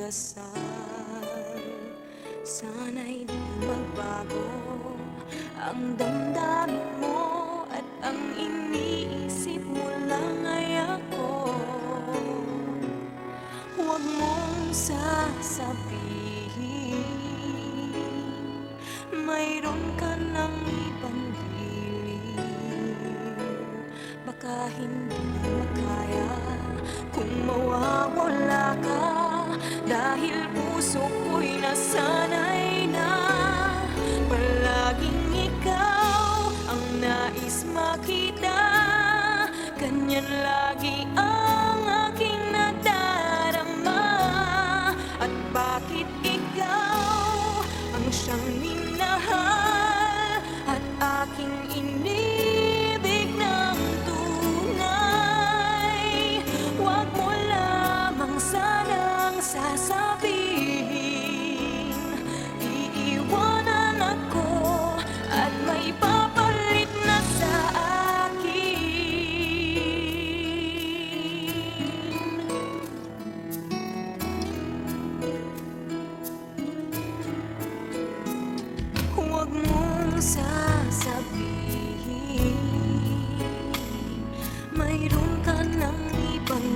dasal Sana'y magbago Ang damdamin mo At ang iniisip mo lang ay ako. Huwag mong sasabihin Mayroon ka ng ibang Baka hindi makaya puso ko'y nasanay na. Palaging ikaw ang nais makita. Ganyan lagi ang aking nadarama. At bakit ikaw ang siyang sasabihin Mayroon ka ng ibang